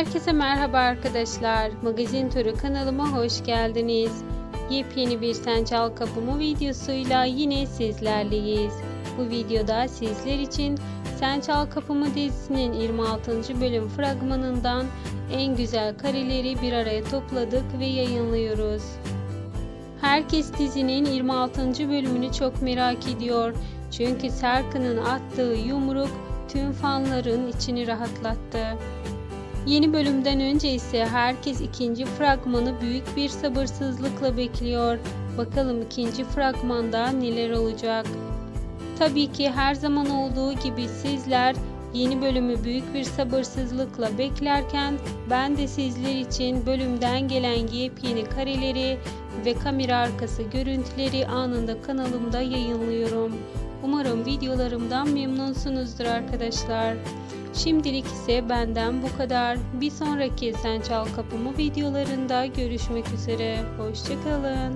Herkese merhaba arkadaşlar. Magazin Turu kanalıma hoş geldiniz. Yepyeni bir Sen Çal Kapımı videosuyla yine sizlerleyiz. Bu videoda sizler için Sen Çal Kapımı dizisinin 26. bölüm fragmanından en güzel kareleri bir araya topladık ve yayınlıyoruz. Herkes dizinin 26. bölümünü çok merak ediyor. Çünkü Serkan'ın attığı yumruk tüm fanların içini rahatlattı. Yeni bölümden önce ise herkes ikinci fragmanı büyük bir sabırsızlıkla bekliyor. Bakalım ikinci fragmanda neler olacak? Tabii ki her zaman olduğu gibi sizler yeni bölümü büyük bir sabırsızlıkla beklerken ben de sizler için bölümden gelen yepyeni kareleri ve kamera arkası görüntüleri anında kanalımda yayınlıyorum. Umarım videolarımdan memnunsunuzdur arkadaşlar. Şimdilik ise benden bu kadar. Bir sonraki Sen Çal Kapımı videolarında görüşmek üzere. Hoşçakalın.